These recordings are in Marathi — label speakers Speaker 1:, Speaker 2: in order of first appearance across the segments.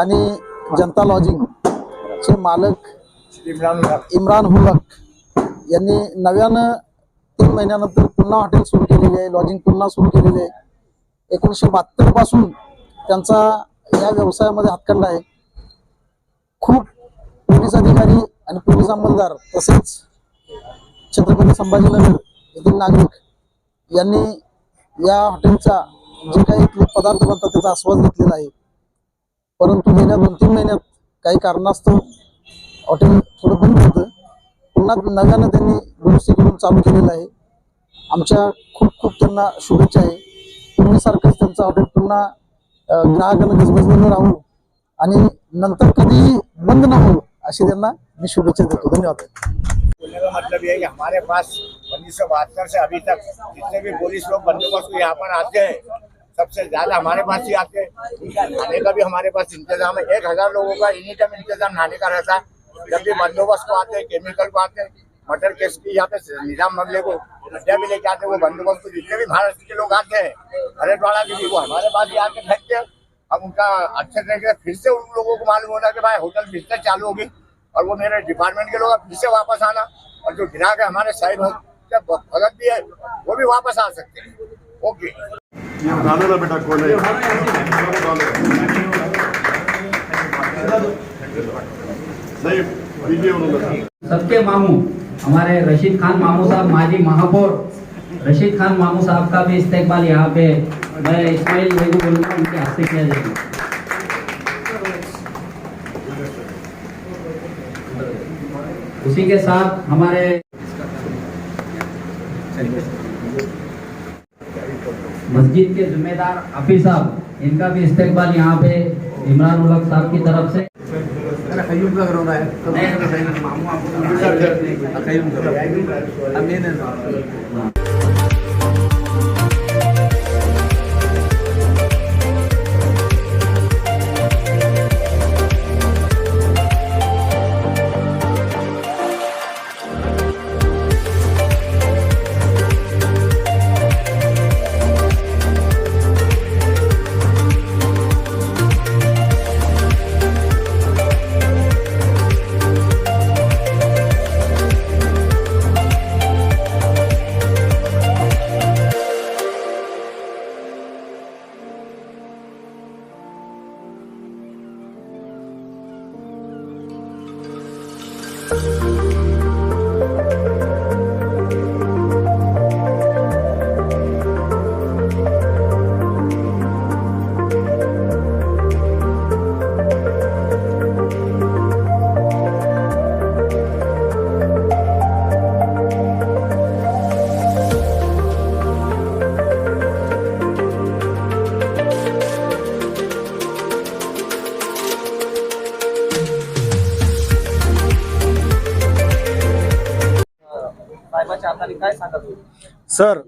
Speaker 1: आणि जनता लॉजिंग चे मालक
Speaker 2: इम्रान
Speaker 1: इम्रान हुलक यांनी नव्यानं तीन महिन्यानंतर पुन्हा हॉटेल सुरू केलेले आहे लॉजिंग पुन्हा सुरू केलेले आहे. एकोणीसशे बहात्तरपासून त्यांचा या व्यवसायामध्ये हातखंडा आहे. खूप पोलीस अधिकारी आणि पोलीस अंमलदार तसेच छत्रपती संभाजीनगर येथील नागरिक यांनी या हॉटेलचा जे काही पदार्थ बनतात त्याचा आस्वाद घेतलेला आहे. परंतु गेल्या दोन तीन महिन्यात काही कारणास्तव हॉटेल थोडं बंद होतं. पुन्हा नव्यानं त्यांनी दुरुस्ती करून चालू केलेलं आहे. आमच्या खूप खूप त्यांना शुभेच्छा आहे. पूर्वीसारखंच त्यांचं हॉटेल पुन्हा ग्राहकांना गजबजलेलं राहू आणि नंतर कधीही बंद न होऊ अशी त्यांना मी शुभेच्छा देतो. धन्यवाद.
Speaker 2: बोलने का मतलब ये है कि हमारे पास उन्नीस सौ बहत्तर से अभी तक जितने भी पुलिस लोग बंदोबस्त यहाँ पर आते हैं। सबसे ज़्यादा हमारे पास ही आते खाने का भी हमारे पास इंतज़ाम है। एक हज़ार लोगों का एनी टाइम इंतज़ाम नहाने का रहता। है जब भी बंदोबस्त को आते हैं केमिकल को आते हैं मटर केस की यहाँ पे निज़ाम मगले को अड्डा भी लेके आते हैं वो बंदोबस्त को जितने भी महाराष्ट्र के लोग आते हैं, हरिद्वारा के भी, वो हमारे पास ही आके फेंकते हैं। हम उनका अच्छे तरीके से फिर से उन लोगों को मालूम होना कि भाई होटल बिज़नेस चालू होगी और वो मेरे डिपार्टमेंट के लोग फिर से वापस आना और जो ग्राहक है हमारे साहिब भगत भी है, वो भी वापस आ सकते हैं। ओके
Speaker 3: है?
Speaker 4: सबके मामू हमारे रशीद खान मामू साहब माजी महापौर। रशीद खान मामू साहब का भी इस्तेकबाल यहाँ पे मैं इस्माइल बेगू बोलूँगा उनके हाथ से किया जाएगा। उसी के साथ हमारे मस्जिद के जिम्मेदार अफी साहब इनका भी इस्ते यहाँ पे इमरान उलक साहब की तरफ़ से।
Speaker 5: सर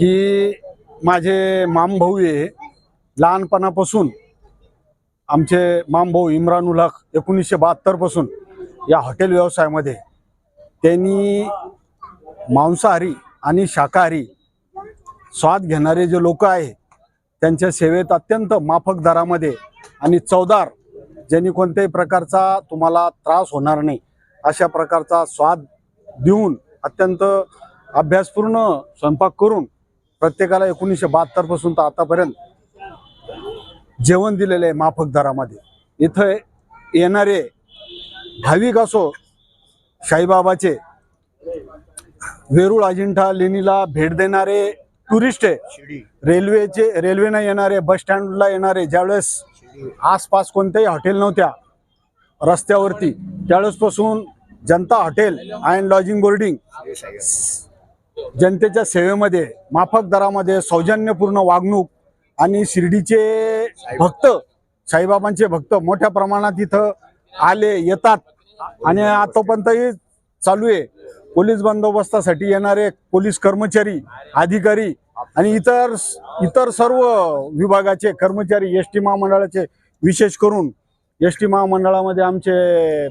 Speaker 5: ही माझे मामभाऊ आहे. लहानपणापासून आमचे मामभाऊ इम्रान उलाख एकोणीसशे बहात्तरपासून या हॉटेल व्यवसायामध्ये त्यांनी मांसाहारी आणि शाकाहारी स्वाद घेणारे जे लोक आहे त्यांच्या सेवेत अत्यंत माफक दरामध्ये आणि चवदार ज्यांनी कोणत्याही प्रकारचा तुम्हाला त्रास होणार नाही अशा प्रकारचा स्वाद देऊन अत्यंत अभ्यासपूर्ण स्वयंपाक करून प्रत्येकाला एकोणीसशे बहात्तरपासून तर आतापर्यंत जेवण दिलेलं आहे माफक दरामध्ये. इथं येणारे भाविक असो साईबाबाचे वेरूळ अजिंठा लेणीला भेट देणारे टुरिस्ट आहे. रेल्वेचे रेल्वेनं येणारे बस स्टँडला येणारे ज्यावेळेस आसपास कोणत्याही हॉटेल नव्हत्या रस्त्यावरती त्यावेळेसपासून Janata hotel and lodging boarding जनतेच्या सेवेमध्ये माफक दरामध्ये सौजन्यपूर्ण वागणूक आणि शिर्डीचे भक्त साईबाबांचे भक्त मोठ्या प्रमाणात इथं आले येतात. आणि आतापर्यंतही चालू आहे. पोलीस बंदोबस्तासाठी येणारे पोलीस कर्मचारी अधिकारी आणि इतर इतर सर्व विभागाचे कर्मचारी एस टी महामंडळाचे विशेष करून एस टी महामंडळामध्ये आमचे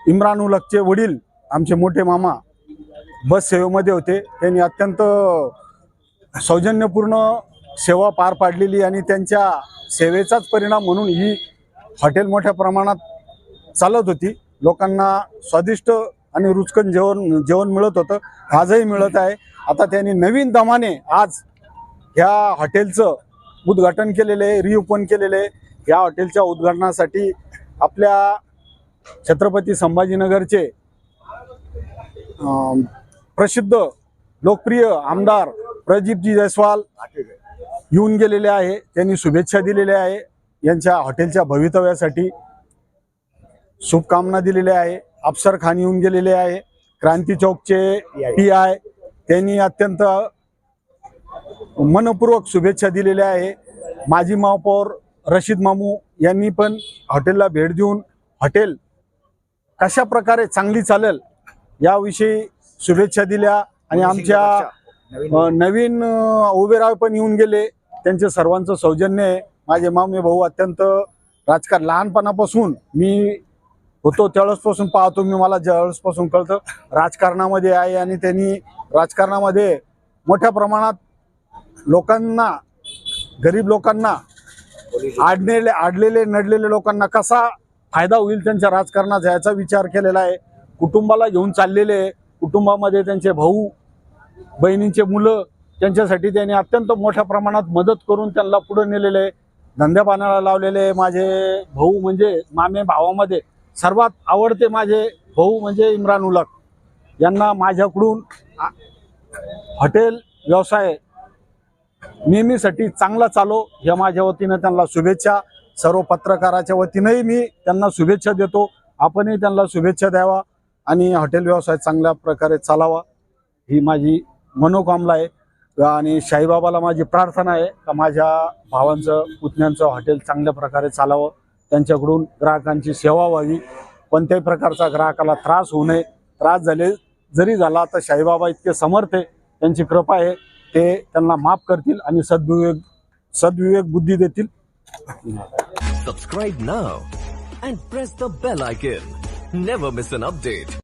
Speaker 5: इम्रान उलकचे वडील आमचे मोठे मामा बस सेवेमध्ये होते. त्यांनी अत्यंत सौजन्यपूर्ण सेवा पार पाडलेली आणि त्यांच्या सेवेचाच परिणाम म्हणून ही हॉटेल मोठ्या प्रमाणात चालत होती. लोकांना स्वादिष्ट आणि रुचकन जेवण जेवण मिळत होतं. आजही मिळत आहे. आता त्यांनी नवीन दमाने आज ह्या हॉटेलचं उद्घाटन केलेलं आहे रिओपन केलेलं आहे. या हॉटेलच्या उद्घाटनासाठी आपल्या छत्रपती संभाजीनगरचे प्रसिद्ध लोकप्रिय आमदार प्रदीपजी जयस्वाल येऊन गेलेले आहे. त्यांनी शुभेच्छा दिलेल्या आहे. यांच्या हॉटेलच्या भवितव्यासाठी शुभकामना दिलेल्या आहे. अफसर खान येऊन गेलेले आहे. क्रांती चौकचे पी आय त्यांनी अत्यंत मनपूर्वक शुभेच्छा दिलेल्या आहे. माजी महापौर रशीद मामू यांनी पण हॉटेलला भेट देऊन हॉटेल कशा प्रकारे चांगली चालेल याविषयी शुभेच्छा दिल्या आणि आमच्या नवीन उभेराव पण येऊन गेले. त्यांचे सर्वांचं सौजन्य आहे. माझे मामे भाऊ अत्यंत राजकारण लहानपणापासून मी होतो त्यावेळेसपासून पाहतो मी मला ज्यावेळेसपासून कळतं राजकारणामध्ये आहे आणि त्यांनी राजकारणामध्ये मोठ्या प्रमाणात लोकांना गरीब लोकांना आडलेले आडलेले नडलेले लोकांना कसा फायदा होईल त्यांच्या राजकारणाचा याचा विचार केलेला आहे. कुटुंबाला घेऊन चाललेले आहे. कुटुंबामध्ये त्यांचे भाऊ बहिणींचे मुलं त्यांच्यासाठी त्यांनी अत्यंत मोठ्या प्रमाणात मदत करून त्यांना पुढे नेलेले आहे. धंद्या पाण्याला लावलेले माझे भाऊ म्हणजे मामे भावामध्ये. सर्वात आवडते माझे भाऊ म्हणजे इम्रान उलक. यांना माझ्याकडून हॉटेल व्यवसाय नेहमीसाठी चांगला चालो या माझ्या वतीनं त्यांना शुभेच्छा. सर्व पत्रकाराच्या वतीनंही मी त्यांना शुभेच्छा देतो. आपणही त्यांना शुभेच्छा द्यावा. आणि हॉटेल व्यवसाय चांगल्या प्रकारे चालावा ही माझी मनोकामना आहे. आणि शाहीबाबाला माझी प्रार्थना आहे का माझ्या भावांचं पुतण्यांचं हॉटेल चांगल्या प्रकारे चालावं त्यांच्याकडून ग्राहकांची सेवा व्हावी. कोणत्याही प्रकारचा ग्राहकाला त्रास होऊ नये. त्रास झाले जरी झाला तर शाहीबाबा इतके समर्थ आहे. त्यांची कृपा आहे. ते त्यांना माफ करतील आणि सद्विवेक सद्विवेक बुद्धी देतील.
Speaker 6: Subscribe now and press the bell icon never miss an update